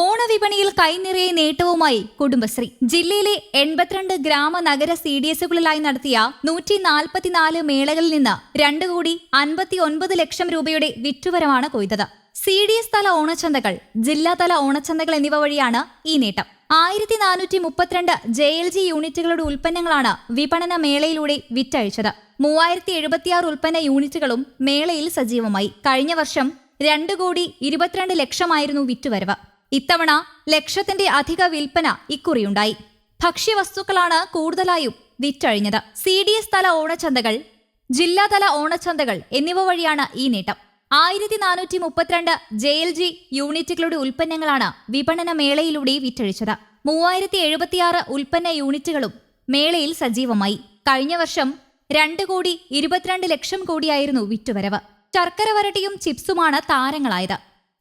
ഓണവിപണിയിൽ കൈനിറയെ നേട്ടവുമായി കുടുംബശ്രീ. ജില്ലയിലെ എൺപത്തിരണ്ട് ഗ്രാമ നഗര സി ഡി എസുകളിലായി നടത്തിയ നൂറ്റി നാൽപ്പത്തിനാല് മേളകളിൽ നിന്ന് രണ്ട് കോടി അൻപത്തി ഒൻപത് ലക്ഷം രൂപയുടെ വിറ്റുവരമാണ് കൊയ്തത്. സി ഡി എസ് തല ഓണച്ചന്തകൾ ജില്ലാതല ഓണച്ചന്തകൾ എന്നിവ വഴിയാണ് ഈ നേട്ടം. ആയിരത്തി നാനൂറ്റി മുപ്പത്തിരണ്ട് ജെ എൽ ജി യൂണിറ്റുകളുടെ ഉൽപ്പന്നങ്ങളാണ് വിപണന മേളയിലൂടെ വിറ്റഴിച്ചത്. മൂവായിരത്തി എഴുപത്തിയാറ് ഉൽപ്പന്ന യൂണിറ്റുകളും മേളയിൽ സജീവമായി. കഴിഞ്ഞ വർഷം രണ്ട് കോടി ഇരുപത്തിരണ്ട് ലക്ഷമായിരുന്നു വിറ്റുവരവ്. ഇത്തവണ ലക്ഷത്തിന്റെ അധിക വിൽപ്പന ഇക്കുറിയുണ്ടായി. ഭക്ഷ്യവസ്തുക്കളാണ് കൂടുതലായും വിറ്റഴിഞ്ഞത്. സി ഡി എസ് തല ഓണച്ചന്തകൾ ജില്ലാതല ഓണച്ചന്തകൾ എന്നിവ വഴിയാണ് ഈ നേട്ടം. ആയിരത്തി നാനൂറ്റി മുപ്പത്തിരണ്ട് ജെ എൽ ജി യൂണിറ്റുകളുടെ ഉൽപ്പന്നങ്ങളാണ് വിപണന മേളയിലൂടെ വിറ്റഴിച്ചത്. മൂവായിരത്തി എഴുപത്തിയാറ് ഉൽപ്പന്ന യൂണിറ്റുകളും മേളയിൽ സജീവമായി. കഴിഞ്ഞ വർഷം രണ്ട് കോടി ഇരുപത്തിരണ്ട് ലക്ഷം കോടിയായിരുന്നു വിറ്റുവരവ്. ശർക്കര വരട്ടിയും ചിപ്സുമാണ് താരങ്ങളായത്.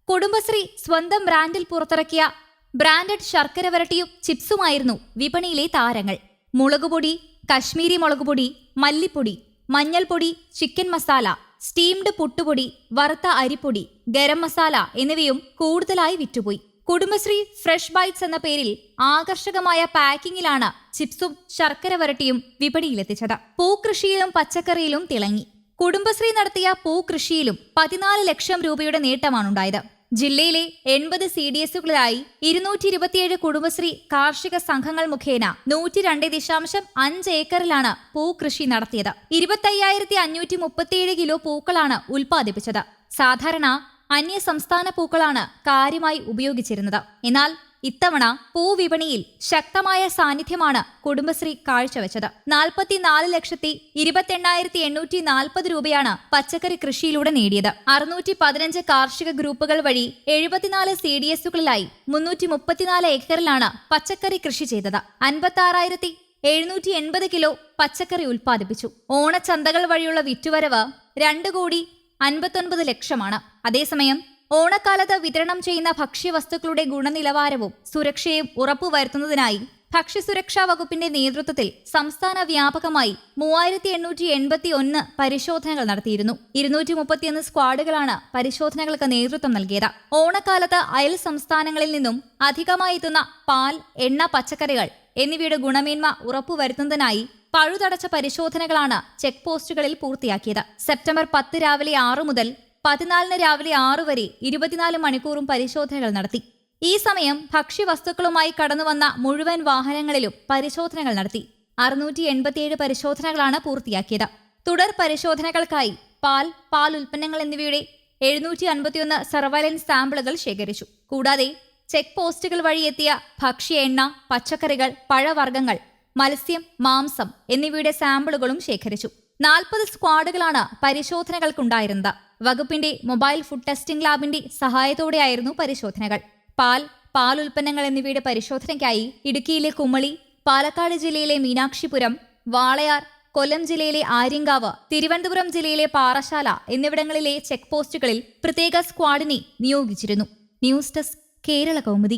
കുടുംബശ്രീ സ്വന്തം ബ്രാൻഡിൽ പുറത്തിറക്കിയ ബ്രാൻഡഡ് ശർക്കര വരട്ടിയും ചിപ്സുമായിരുന്നു വിപണിയിലെ താരങ്ങൾ. മുളകുപൊടി കശ്മീരി മുളകുപൊടി മല്ലിപ്പൊടി മഞ്ഞൾപ്പൊടി ചിക്കൻ മസാല സ്റ്റീംഡ് പുട്ടുപൊടി വറുത്ത അരിപ്പൊടി ഗരം മസാല എന്നിവയും കൂടുതലായി വിറ്റുപോയി. കുടുംബശ്രീ ഫ്രഷ് ബൈറ്റ്സ് എന്ന പേരിൽ ആകർഷകമായ പാക്കിങ്ങിലാണ് ചിപ്സും ശർക്കര വരട്ടിയും വിപണിയിലെത്തിച്ചത്. പൂക്കൃഷിയിലും പച്ചക്കറിയിലും തിളങ്ങി. കുടുംബശ്രീ നടത്തിയ പൂക്കൃഷിയിലും പതിനാല് ലക്ഷം രൂപയുടെ നേട്ടമാണുണ്ടായത്. ജില്ലയിലെ എൺപത് സി ഡി എസുകളിലായി ഇരുന്നൂറ്റി ഇരുപത്തിയേഴ് കുടുംബശ്രീ കാർഷിക സംഘങ്ങൾ മുഖേന നൂറ്റി രണ്ട് ദശാംശം അഞ്ച് ഏക്കറിലാണ് പൂകൃഷി നടത്തിയത്. ഇരുപത്തയ്യായിരത്തി അഞ്ഞൂറ്റി മുപ്പത്തിയേഴ് കിലോ പൂക്കളാണ് ഉൽപ്പാദിപ്പിച്ചത്. സാധാരണ അന്യ സംസ്ഥാന പൂക്കളാണ് കാര്യമായി ഉപയോഗിച്ചിരുന്നത്. എന്നാൽ ഇത്തവണ പൂവിപണിയിൽ ശക്തമായ സാന്നിധ്യമാണ് കുടുംബശ്രീ കാഴ്ചവെച്ചത്. നാൽപ്പത്തിനാല് ലക്ഷത്തി ഇരുപത്തെണ്ണായിരത്തി എണ്ണൂറ്റി നാൽപ്പത് രൂപയാണ് പച്ചക്കറി കൃഷിയിലൂടെ നേടിയത്. അറുന്നൂറ്റി പതിനഞ്ച് കാർഷിക ഗ്രൂപ്പുകൾ വഴി എഴുപത്തിനാല് സി ഡി എസുകളിലായി മുന്നൂറ്റി മുപ്പത്തിനാല് ഏക്കറിലാണ് പച്ചക്കറി കൃഷി ചെയ്തത്. അൻപത്തി ആറായിരത്തി എഴുന്നൂറ്റി എൺപത് കിലോ പച്ചക്കറി ഉൽപ്പാദിപ്പിച്ചു. ഓണച്ചന്തകൾ വഴിയുള്ള വിറ്റുവരവ് രണ്ട് കോടി അൻപത്തൊൻപത് ലക്ഷമാണ്. അതേസമയം ഓണക്കാലത്ത് വിതരണം ചെയ്യുന്ന ഭക്ഷ്യവസ്തുക്കളുടെ ഗുണനിലവാരവും സുരക്ഷയും ഉറപ്പുവരുത്തുന്നതിനായി ഭക്ഷ്യസുരക്ഷാ വകുപ്പിന്റെ നേതൃത്വത്തിൽ സംസ്ഥാന വ്യാപകമായി മൂവായിരത്തി എണ്ണൂറ്റി എൺപത്തി ഒന്ന് പരിശോധനകൾ നടത്തിയിരുന്നു. ഇരുന്നൂറ്റി മുപ്പത്തിയൊന്ന് സ്ക്വാഡുകളാണ് പരിശോധനകൾക്ക് നേതൃത്വം നൽകിയത്. ഓണക്കാലത്ത് അയൽ സംസ്ഥാനങ്ങളിൽ നിന്നും അധികമായി എത്തുന്ന പാൽ എണ്ണ പച്ചക്കറികൾ എന്നിവയുടെ ഗുണമേന്മ ഉറപ്പുവരുത്തുന്നതിനായി പഴുതടച്ച പരിശോധനകളാണ് ചെക്ക് പോസ്റ്റുകളിൽ പൂർത്തിയാക്കിയത്. സെപ്റ്റംബർ പത്ത് രാവിലെ ആറു മുതൽ പതിനാലിന് രാവിലെ ആറു വരെ ഇരുപത്തിനാല് മണിക്കൂറും പരിശോധനകൾ നടത്തി. ഈ സമയം ഭക്ഷ്യവസ്തുക്കളുമായി കടന്നുവന്ന മുഴുവൻ വാഹനങ്ങളിലും പരിശോധനകൾ നടത്തി. അറുന്നൂറ്റി എൺപത്തിയേഴ് പരിശോധനകളാണ് പൂർത്തിയാക്കിയത്. തുടർ പരിശോധനകൾക്കായി പാൽ പാൽ ഉൽപ്പന്നങ്ങൾ എന്നിവയുടെ എഴുന്നൂറ്റി അൻപത്തിയൊന്ന് സർവൈലൻസ് സാമ്പിളുകൾ ശേഖരിച്ചു. കൂടാതെ ചെക്ക് പോസ്റ്റുകൾ വഴി എത്തിയ ഭക്ഷ്യ എണ്ണ പച്ചക്കറികൾ പഴവർഗങ്ങൾ മത്സ്യം മാംസം എന്നിവയുടെ സാമ്പിളുകളും ശേഖരിച്ചു. നാൽപ്പത് സ്ക്വാഡുകളാണ് പരിശോധനകൾക്കുണ്ടായിരുന്നത്. വകുപ്പിന്റെ മൊബൈൽ ഫുഡ് ടെസ്റ്റിംഗ് ലാബിന്റെ സഹായത്തോടെയായിരുന്നു പരിശോധനകൾ. പാൽ പാൽ ഉൽപ്പന്നങ്ങൾ എന്നിവയുടെ പരിശോധനയ്ക്കായി ഇടുക്കിയിലെ കുമളി പാലക്കാട് ജില്ലയിലെ മീനാക്ഷിപുരം വാളയാർ കൊല്ലം ജില്ലയിലെ ആര്യങ്കാവ് തിരുവനന്തപുരം ജില്ലയിലെ പാറശാല എന്നിവിടങ്ങളിലെ ചെക്ക് പോസ്റ്റുകളിൽ പ്രത്യേക സ്ക്വാഡിനെ നിയോഗിച്ചിരുന്നു. News desk Kerala Kaumudi.